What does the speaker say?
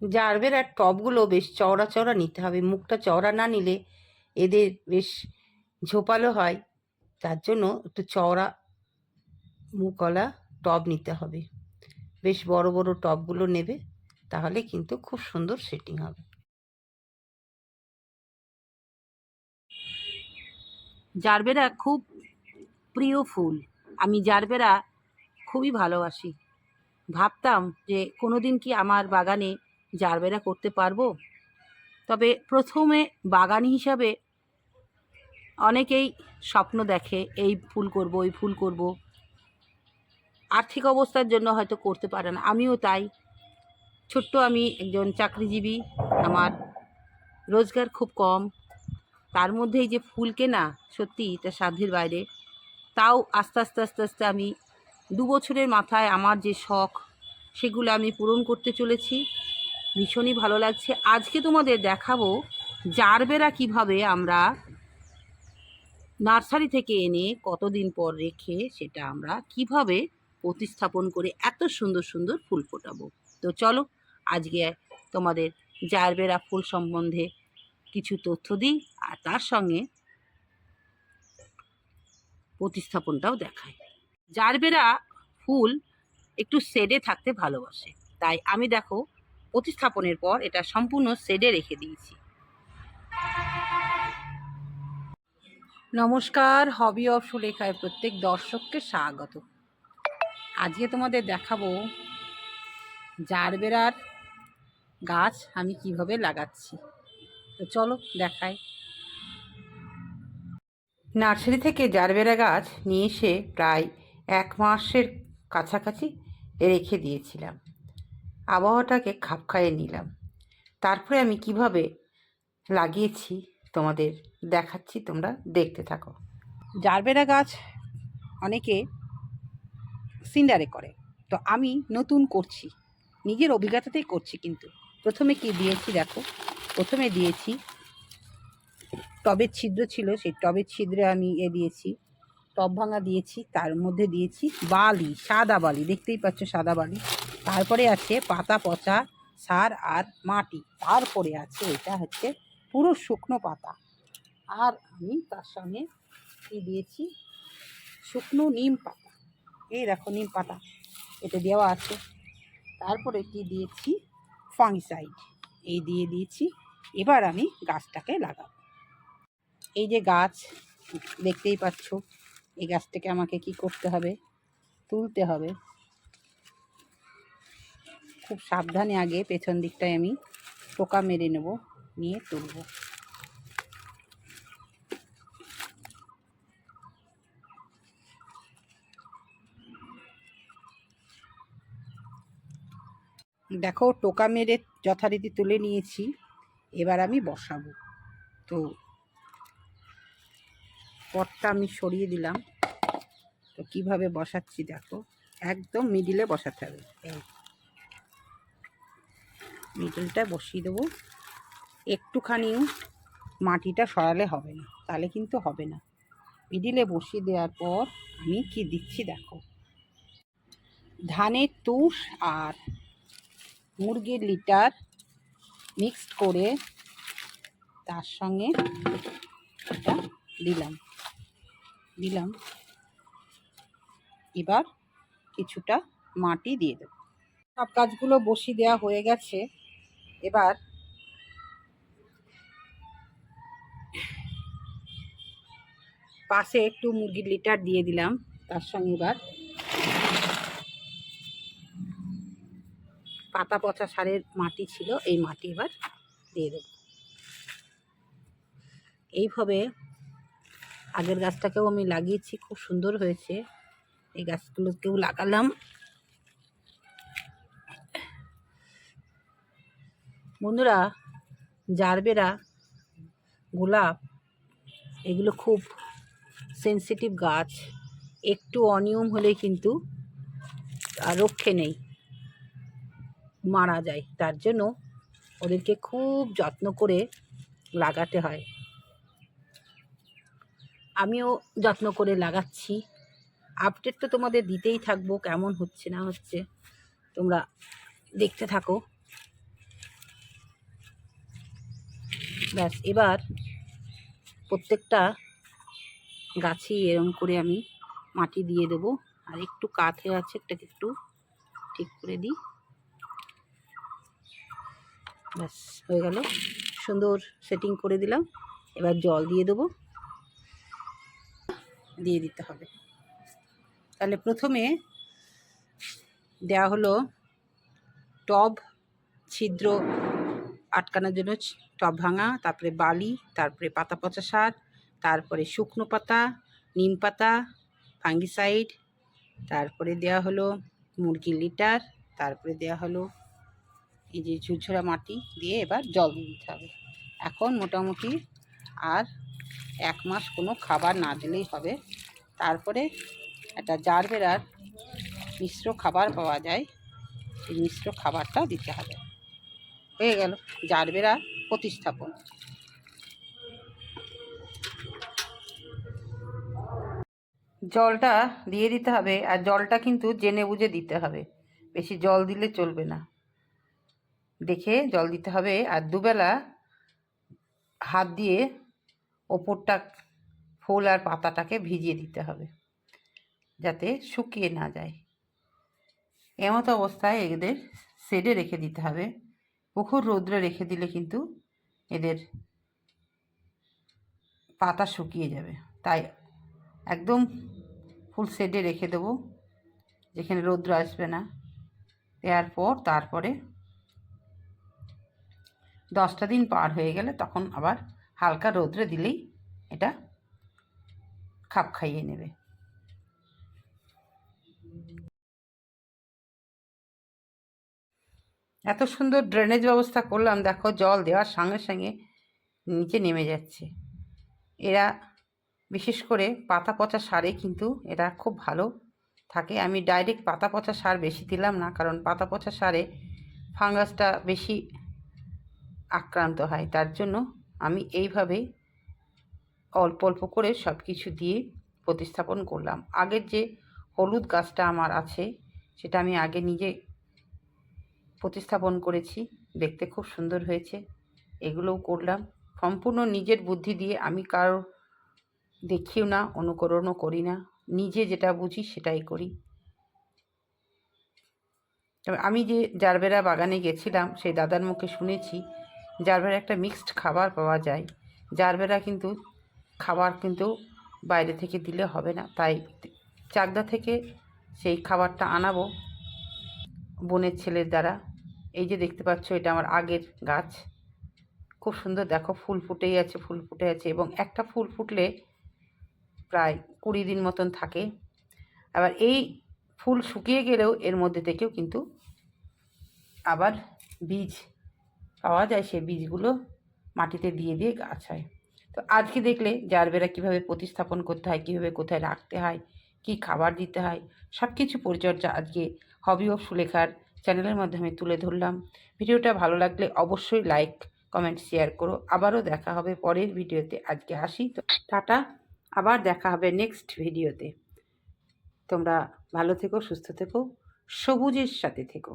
জারবেরার টবগুলো বেশ চওড়া চওড়া নিতে হবে। মুখটা চওড়া না নিলে এদের বেশ ঝোপালো হয়। তার জন্য একটু চওড়া মুখওয়ালা টব নিতে হবে। বেশ বড় বড় টবগুলো নেবে, তাহলে কিন্তু খুব সুন্দর সেটিং হবে। জারবেরা খুব প্রিয় ফুল। আমি জারবেরা খুবই ভালোবাসি। ভাবতাম যে কোনো দিন কি আমার বাগানে জারবেরা করতে পারব? তবে প্রথমে বাগানি হিসাবে অনেকেই স্বপ্ন দেখে, এই ফুল করব, ওই ফুল করব। আর্থিক অবস্থার জন্য হয়তো করতে পারে না, আমিও তাই। ছোট্ট আমি একজন চাকরিজীবী, আমার রোজগার খুব কম। তার মধ্যে এই যে ফুল কেনা, সত্যি এটা সাধ্যের বাইরে। তাও আস্তে আস্তে আস্তে আস্তে আমি দু বছরের মাথায় আমার যে শখ, সেগুলো আমি পূরণ করতে চলেছি। ভীষণই ভালো লাগছে। আজকে তোমাদের দেখাবো জারবেরা কীভাবে আমরা নার্সারি থেকে এনে কতদিন পর রেখে সেটা আমরা কীভাবে প্রতিস্থাপন করে এত সুন্দর সুন্দর ফুল ফোটাবো। তো চলো, আজকে তোমাদের জারবেরা ফুল সম্বন্ধে কিছু তথ্য দিই আর তার সঙ্গে প্রতিস্থাপনটাও দেখায় জারবেরা ফুল একটু শেডে থাকতে ভালোবাসে। তাই আমি দেখো প্রতিস্থাপনের পর এটা সম্পূর্ণ শেডে রেখে দিয়েছি। নমস্কার হবি অফ সুলেখায় প্রত্যেক দর্শককে স্বাগত। আজকে তোমাদের দেখাবো জারবেরার গাছ আমি কীভাবে লাগাচ্ছি। তো চলো দেখাই। নার্সারি থেকে জারবেরা গাছ নিয়ে এসে প্রায় এক মাসের কাছাকাছি রেখে দিয়েছিলাম। আবহাওয়াটাকে খাপ খাইয়ে নিলাম। তারপরে আমি কীভাবে লাগিয়েছি তোমাদের দেখাচ্ছি, তোমরা দেখতে থাকো। জারবেরা গাছ অনেকে সিন্ডারে করে। তো আমি নতুন করছি, নিজের অভিজ্ঞতাতেই করছি কিন্তু। প্রথমে কি দিয়েছি দেখো, প্রথমে দিয়েছি টবের ছিদ্র ছিল, সেই টবের ছিদ্রে আমি এ দিয়েছি, টব ভাঙা দিয়েছি, তার মধ্যে দিয়েছি বালি, সাদা বালি, দেখতেই পাচ্ছ সাদা বালি। তারপরে আছে পাতা, পচা, সার আর মাটি। তারপরে আছে এটা হচ্ছে পুরো শুকনো পাতা। আর আমি তার সঙ্গে কি দিয়েছি শুকনো নিম পাতা। এই দেখো নিম পাতা, এটা দেওয়া আছে। তারপরে কি দিয়েছি? ফাঙ্গিসাইড এই দিয়ে দিয়েছি। এবার আমি গাছটাকে লাগাবো। এই যে গাছ, দেখতেই পাচ্ছ, এই গাছটাকে আমাকে কি করতে হবে? তুলতে হবে। খুব সাবধানে আগে পেছন দিকটায় আমি টোকা মেরে নেব, নিয়ে তুলব। দেখো, টোকা মেরে যথারীতি তুলে নিয়েছি, এবার আমি বসাবো। তো পটটা আমি সরিয়ে দিলাম। তো কীভাবে বসাচ্ছি দেখো, একদম মিডিলে বসাতে হবে। এই। মিডিলটা বসিয়ে দেবো। একটুখানিও মাটিটা সরালে হবে না, তাহলে কিন্তু হবে না। মিডিলে বসিয়ে দেওয়ার পর আমি কি দিচ্ছি দেখো। ধানের তুষ আর মুরগির লিটার মিক্সড করে তার সঙ্গে এটা দিলাম দিলাম। এবার কিছুটা মাটি দিয়ে দেব। সব গাছগুলো বসিয়ে দেওয়া হয়ে গেছে। এবার পাশে একটু মুরগির লিটার দিয়ে দিলাম, তার সঙ্গে এবার পাতা পচা সারের মাটি ছিল, এই মাটি এবার দিয়ে দেব। এইভাবে আগের গাছটাকেও আমি লাগিয়েছি, খুব সুন্দর হয়েছে। এই গাছগুলোকেও লাগালাম। বন্ধুরা, জারবেরা, গোলাপ, এগুলো খুব সেন্সিটিভ গাছ। একটু অনিয়ম হলে কিন্তু রক্ষে নেই, মারা যায়। তার জন্য ওদেরকে খুব যত্ন করে লাগাতে হয়। আমিও যত্ন করে লাগাচ্ছি। আপডেট তো তোমাদের দিতেই থাকব, কেমন হচ্ছে না হচ্ছে তোমরা দেখতে থাকো। ব্যাস, এবার প্রত্যেকটা গাছেই এরম করে আমি মাটি দিয়ে দেবো। আর একটু হয়ে আছে এটাকে একটু ঠিক করে দিই। ব্যাস, হয়ে গেল। সুন্দর সেটিং করে দিলাম। এবার জল দিয়ে দেবো। দিয়ে দিতে হবে। তাহলে প্রথমে দেওয়া হলো টব, ছিদ্র আটকানোর জন্য টব ভাঙা, তারপরে বালি, তারপরে পাতা পচা সার, তারপরে শুকনো পাতা, নিম পাতা, ফাঙ্গিসাইড, তারপরে দেওয়া হলো মুরগির লিটার, তারপরে দেওয়া হলো এই যে ঝুরঝুরা মাটি দিয়ে এবার জল দিয়ে দিতে হবে। এখন মোটামুটি আর এক মাস কোনো খাবার না দিলেই হবে। তারপরে একটা জার বেড়ার মিশ্র খাবার পাওয়া যায়। সেই মিশ্র খাবারটা দিতে হবে। হয়ে গেল। জার বেড়া প্রতিস্থাপন। জলটা দিয়ে দিতে হবে আর জলটা কিন্তু জেনে বুঝে দিতে হবে। বেশি জল দিলে চলবে না। দেখে জল দিতে হবে আর দুবেলা হাত দিয়ে ওপরটা ফুল আর পাতাটাকে ভিজিয়ে দিতে হবে যাতে শুকিয়ে না যায়। এমতো অবস্থায় এদের সেডে রেখে দিতে হবে। প্রখর রৌদ্রে রেখে দিলে কিন্তু এদের পাতা শুকিয়ে যাবে। তাই একদম ফুল শেডে রেখে দেবো, যেখানে রৌদ্র আসবে না। দেওয়ার পর তারপরে দশটা দিন পার হয়ে গেলে তখন আবার হালকা রৌদ্রে দিলেই এটা খাপ খাইয়ে নেবে। এত সুন্দর ড্রেনেজ ব্যবস্থা করলাম, দেখো জল দেওয়ার সঙ্গে সঙ্গে নিচে নেমে যাচ্ছে। এরা বিশেষ করে পাতা পচা সারে কিন্তু এরা খুব ভালো থাকে। আমি ডাইরেক্ট পাতা পচা সার বেশি দিলাম না, কারণ পাতা পচা সারে ফাঙ্গাসটা বেশি আক্রান্ত হয়। তার জন্য আমি এইভাবে অল্প অল্প করে সব কিছু দিয়ে প্রতিস্থাপন করলাম। আগের যে হলুদ গাছটা আমার আছে, সেটা আমি আগে নিজে প্রতিস্থাপন করেছি। দেখতে খুব সুন্দর হয়েছে। এগুলোও করলাম। সম্পূর্ণ নিজের বুদ্ধি দিয়ে আমি কারও দেখিও না, অনুকরণও করি না। নিজে যেটা বুঝি সেটাই করি। তবে আমি যে জারবেরা বাগানে গেছিলাম, সেই দাদার মুখে শুনেছি, জারবেরা একটা মিক্সড খাবার পাওয়া যায়। জারবেরা কিন্তু খাবার কিন্তু বাইরে থেকে দিলে হবে না। তাই চাকদা থেকে সেই খাবারটা আনাবো। বোনের ছেলের দ্বারা। এই যে দেখতে পাচ্ছ, এটা আমার আগের গাছ। খুব সুন্দর, দেখো, ফুল ফুটেই আছে, ফুল ফুটে আছে এবং একটা ফুল ফুটলে প্রায় কুড়ি দিন মতন থাকে। আবার এই ফুল শুকিয়ে গেলেও এর মধ্যে থেকেও কিন্তু আবার বীজ পাওয়া যায়, সেই বীজগুলো মাটিতে দিয়ে দিয়ে গাছ হয়। তো আজকে দেখলে জারবেরা কীভাবে প্রতিস্থাপন করতে হয়, কীভাবে কোথায় রাখতে হয় কী খাবার দিতে হয় সব কিছু পরিচর্যা আজকে হবি অফ সুলেখার চ্যানেলের মাধ্যমে তুলে ধরলাম। ভিডিওটা ভালো লাগলে অবশ্যই লাইক কমেন্ট শেয়ার করো। আবারও দেখা হবে পরের ভিডিওতে। আজকে আসি তো। টাটা। আবার দেখা হবে নেক্সট ভিডিওতে। তোমরা ভালো থেকো, সুস্থ থেকো, সবুজের সাথে থেকো।